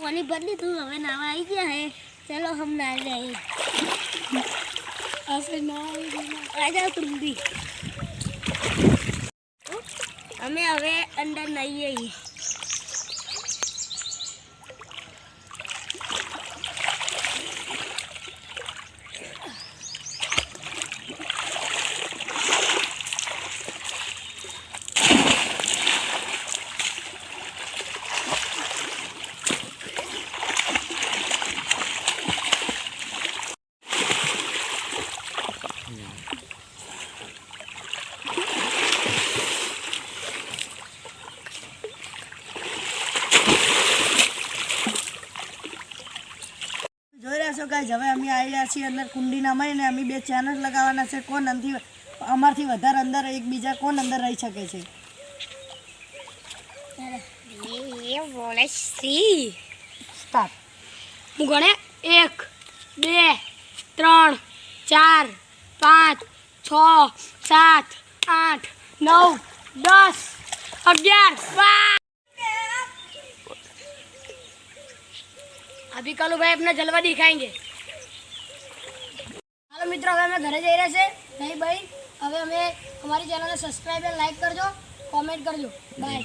પાણી બદલી તું હવે નાવા આવી ગયા હે. ચાલો હમ ના જાય અસે ના આ જાઓ તું અમે હવે અંદર નહીં આવીએ છો ગાઈઝ હવે અમે આવ્યા છીએ અંદર કુંડીના મહિને અમે બે ચેનલ લગાવવાના છે. કોણ અંદરથી અમારથી વધારે અંદર એકબીજા કોણ અંદર રહી શકે છે? હું ગણે? એક બે ત્રણ ચાર પાંચ છ સાત આઠ નવ દસ અગિયાર अभी कल भाई अपना जलवा दिखाएंगे હાલો મિત્રો હવે અમે ઘરે જઈ રહ્યા છે નહીં ભાઈ હવે અમે અમારી ચેનલને સબસ્ક્રાઈબ અને લાઈક કરજો કોમેન્ટ કરજો બાય